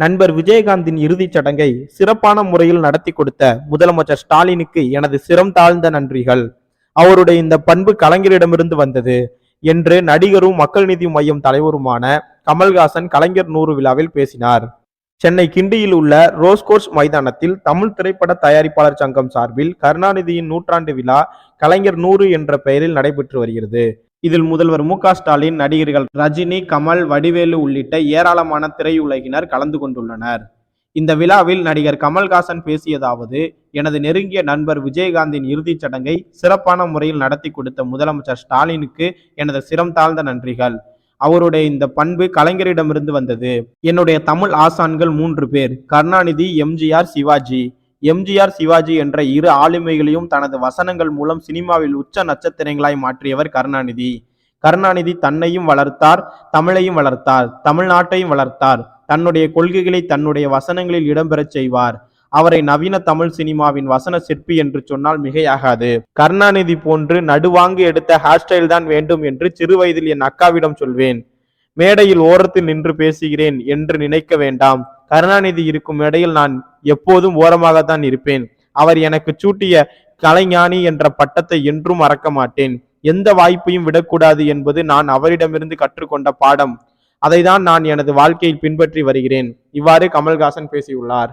நண்பர் விஜயகாந்தின் இறுதிச் சடங்கை சிறப்பான முறையில் நடத்தி கொடுத்த முதலமைச்சர் ஸ்டாலினுக்கு எனது சிரம் தாழ்ந்த நன்றிகள். அவருடைய இந்த பண்பு கலைஞரிடமிருந்து வந்தது என்று நடிகரும் மக்கள் நீதி மையம் தலைவருமான கமல்ஹாசன் கலைஞர் நூறு விழாவில் பேசினார். சென்னை கிண்டியில் உள்ள ரோஸ்கோர்ஸ் மைதானத்தில் தமிழ் திரைப்பட தயாரிப்பாளர் சங்கம் சார்பில் கருணாநிதியின் நூற்றாண்டு விழா கலைஞர் நூறு என்ற பெயரில் நடைபெற்று வருகிறது. இதில் முதல்வர் மு க ஸ்டாலின் நடிகர்கள் ரஜினி கமல் வடிவேலு உள்ளிட்ட ஏராளமான திரையுலகினர் கலந்து கொண்டுள்ளனர். இந்த விழாவில் நடிகர் கமல்ஹாசன் பேசியதாவது எனது நெருங்கிய நண்பர் விஜயகாந்தின் இறுதிச் சடங்கை சிறப்பான முறையில் நடத்தி கொடுத்த முதலமைச்சர் ஸ்டாலினுக்கு எனது சிரம் தாழ்ந்த நன்றிகள். அவருடைய இந்த பண்பு கலைஞரிடமிருந்து வந்தது. என்னுடைய தமிழ் ஆசான்கள் மூன்று பேர் கருணாநிதி எம்ஜிஆர் சிவாஜி. எம்ஜிஆர் சிவாஜி என்ற இரு ஆளுமைகளையும் தனது வசனங்கள் மூலம் சினிமாவில் உச்ச நட்சத்திரங்களாய் மாற்றியவர் கருணாநிதி. கருணாநிதி தன்னையும் வளர்த்தார் தமிழையும் வளர்த்தார் தமிழ்நாட்டையும் வளர்த்தார். தன்னுடைய கொள்கைகளை தன்னுடைய வசனங்களில் இடம்பெறச் செய்வார். அவரை நவீன தமிழ் சினிமாவின் வசன சிற்பி என்று சொன்னால் மிகையாகாது. கருணாநிதி போன்று நடுவாங்கு எடுத்த ஹேர் ஸ்டைல் தான் வேண்டும் என்று சிறுவயதில் என் அக்காவிடம் சொல்வேன். மேடையில் ஓரத்தில் நின்று பேசுகிறேன் என்று நினைக்க வேண்டாம். கருணாநிதி இருக்கும் மேடையில் நான் எப்போதும் ஓரமாகத்தான் இருப்பேன். அவர் எனக்கு சூட்டிய கலைஞானி என்ற பட்டத்தை என்றும் மறக்க மாட்டேன். எந்த வாய்ப்பையும் விடக்கூடாது என்பது நான் அவரிடமிருந்து கற்றுக்கொண்ட பாடம். அதைதான் நான் எனது வாழ்க்கையில் பின்பற்றி வருகிறேன். இவ்வாறு கமல்ஹாசன் பேசியுள்ளார்.